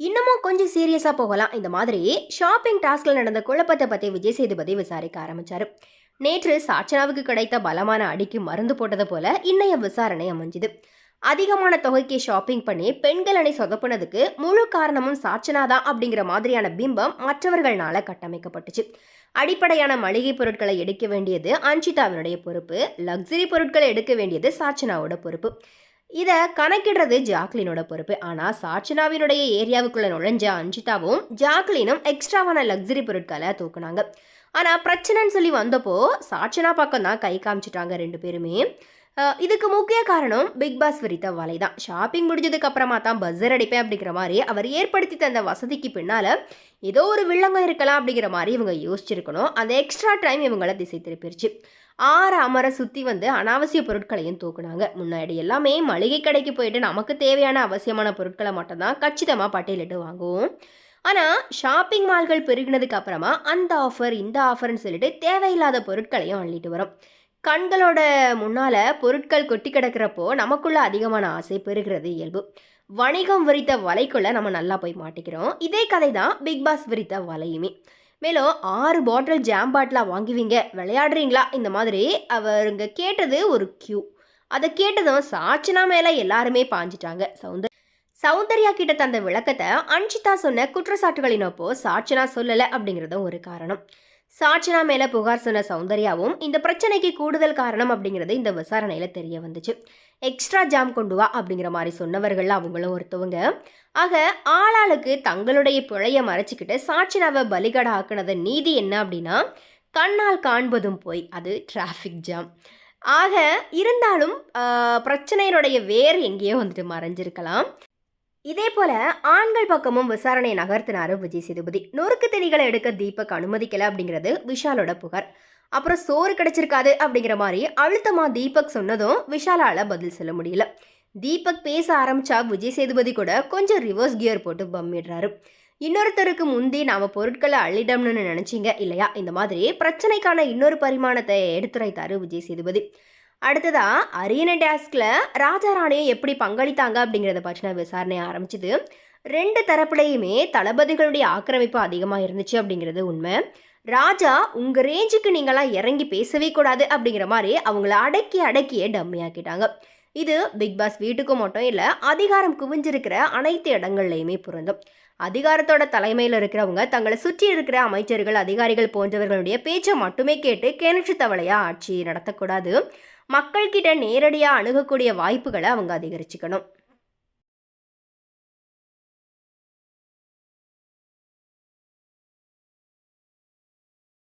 இன்னமும் கொஞ்சம் சீரியஸாக போகலாம். இந்த மாதிரி ஷாப்பிங் டாஸ்கில் நடந்த குழப்பத்தை பற்றி விஜய் சேதுபதி விசாரிக்க ஆரம்பித்தார் நேற்று சாட்சனாவுக்கு கிடைத்த பலமான அடிக்கு மருந்து போட்டது போல இன்னைய விசாரணை அமைஞ்சுது. அதிகமான தொகைக்கு ஷாப்பிங் பண்ணி பெண்கள் அணி சொதப்புனதுக்கு முழு காரணமும் சாட்சனா தான் அப்படிங்கிற மாதிரியான பிம்பம் மற்றவர்களால கட்டமைக்கப்பட்டுச்சு. அடிப்படையான மளிகை பொருட்களை எடுக்க வேண்டியது அன்ஷிதாவினுடைய பொறுப்பு லக்ஸரி பொருட்களை எடுக்க வேண்டியது சாட்சனாவோட பொறுப்பு. இதை கணக்கிடுறது ஜாக்லினோட பொறுப்பு. ஆனால் சாட்சனாவினுடைய ஏரியாவுக்குள்ள நுழைஞ்ச அஞ்சிதாவும் ஜாக்லினும் எக்ஸ்ட்ராவான லக்ஸரி பொருட்களை தூக்குனாங்க. ஆனால் பிரச்சனைன்னு சொல்லி வந்தப்போ சாட்சனா பக்கம் தான் கை காமிச்சிட்டாங்க ரெண்டு பேருமே. இதுக்கு முக்கிய காரணம் பிக் பாஸ் விரித்த வலை தான். ஷாப்பிங் முடிஞ்சதுக்கு அப்புறமா தான் பஸ்ஸர் அடிப்பேன் அப்படிங்கிற மாதிரி அவர் ஏற்படுத்தி தந்த வசதிக்கு பின்னால் ஏதோ ஒரு வில்லங்கம் இருக்கலாம் அப்படிங்கிற மாதிரி இவங்க யோசிச்சிருக்கணும். அந்த எக்ஸ்ட்ரா டைம் இவங்கள திசை திருப்பிடுச்சு ஆறு அமர சுற்றி வந்து அனாவசிய பொருட்களையும் தூக்குனாங்க. முன்னாடி எல்லாமே மளிகை கடைக்கு போயிட்டு நமக்கு தேவையான அவசியமான பொருட்களை மட்டும்தான் கச்சிதமாக பட்டியலிட்டு வாங்குவோம். ஆனால் ஷாப்பிங் மால்கள் பெருகினதுக்கு அப்புறமா அந்த ஆஃபர் இந்த ஆஃபர்னு சொல்லிட்டு தேவையில்லாத பொருட்களையும் அள்ளிட்டு வரும். கண்களோட முன்னால் பொருட்கள் கொட்டி கிடக்கிறப்போ நமக்குள்ள அதிகமான ஆசை பெருகிறது இயல்பு. வணிகம் விரித்த வலைக்குள்ளே நம்ம நல்லா போய் மாட்டிக்கிறோம். இதே கதை தான் பிக் பாஸ் விரித்த வலையுமே. மேலும் ஆறு பாட்டில் ஜாம் பாட்டிலாக வாங்குவீங்க. விளையாடுறீங்களா? இந்த மாதிரி அவருங்க கேட்டது ஒரு கியூ அதை கேட்டதும் சாட்சனா மேலே எல்லாருமே பாஞ்சிட்டாங்க. சௌந்தர் சௌந்தர்யா கிட்ட தந்த விளக்கத்தை அன்ஷிதா சொன்ன குற்றச்சாட்டுகளினப்போ சாட்சனா சொல்லலை அப்படிங்கிறதும் ஒரு காரணம். சாட்சினா மேலே புகார் சொன்ன சௌந்தர்யாவும் இந்த பிரச்சனைக்கு கூடுதல் காரணம் அப்படிங்கிறது இந்த விசாரணையில் தெரிய வந்துச்சு. எக்ஸ்ட்ரா ஜாம் கொண்டு வா அப்படிங்கிற மாதிரி சொன்னவர்கள் அவங்களும் ஒருத்தவங்க. ஆக ஆளாளுக்கு தங்களுடைய பிழைய மறைச்சிக்கிட்டு சாட்சினாவை பலிகடா ஆக்குனது நீதி என்ன அப்படின்னா கண்ணால் காண்பதும் போய் அது டிராஃபிக் ஜாம் ஆக இருந்தாலும் பிரச்சனையினுடைய வேர் எங்கேயோ வந்துட்டு மறைஞ்சிருக்கலாம். இதே போல ஆண்கள் பக்கமும் விசாரணையை நகர்த்தினாரு விஜய் சேதுபதி. நொறுக்கு திணிகளை எடுக்க தீபக் அனுமதிக்கல அப்படிங்கிறது விஷாலோட புகார். அப்புறம் சோறு கிடைச்சிருக்காது அப்படிங்கிற மாதிரி அழுத்தமா தீபக் சொன்னதும் விஷாலால பதில் சொல்ல முடியல. தீபக் பேச ஆரம்பிச்சா விஜய் சேதுபதி கூட கொஞ்சம் ரிவர்ஸ் கியர் போட்டு பம்மிடுறாரு இன்னொருத்தருக்கு முந்தி நாம பொருட்களை அள்ளிடம்னு நினைச்சீங்க இல்லையா? இந்த மாதிரி பிரச்சனைக்கான இன்னொரு பரிமாணத்தை எடுத்துரைத்தாரு விஜய் சேதுபதி. அடுத்ததாக அரியணை டேஸ்கில் ராஜா ராணியை எப்படி பங்களித்தாங்க அப்படிங்கிறத பற்றின விசாரணை ஆரம்பிச்சுது. ரெண்டு தரப்புலையுமே தளபதிகளுடைய ஆக்கிரமிப்பு அதிகமாக இருந்துச்சு அப்படிங்கிறது உண்மை. ராஜா உங்கள் ரேஞ்சுக்கு நீங்களாம் இறங்கி பேசவே கூடாது அப்படிங்கிற மாதிரி அவங்கள அடக்கி அடக்கியே டம்மி ஆக்கிட்டாங்க இது பிக் பாஸ் வீட்டுக்கும் மட்டும் இல்லை அதிகாரம் குவிஞ்சிருக்கிற அனைத்து இடங்கள்லையுமே பொருந்தும். அதிகாரத்தோட தலைமையில் இருக்கிறவங்க தங்களை சுற்றி இருக்கிற அமைச்சர்கள் அதிகாரிகள் போன்றவர்களுடைய பேச்சை மட்டுமே கேட்டு கிணற்று தவளையா ஆட்சி நடத்தக்கூடாது. மக்கள்கிட்ட நேரடியாக அணுகக்கூடிய வாய்ப்புகளை அவங்க அதிகரிச்சுக்கணும்.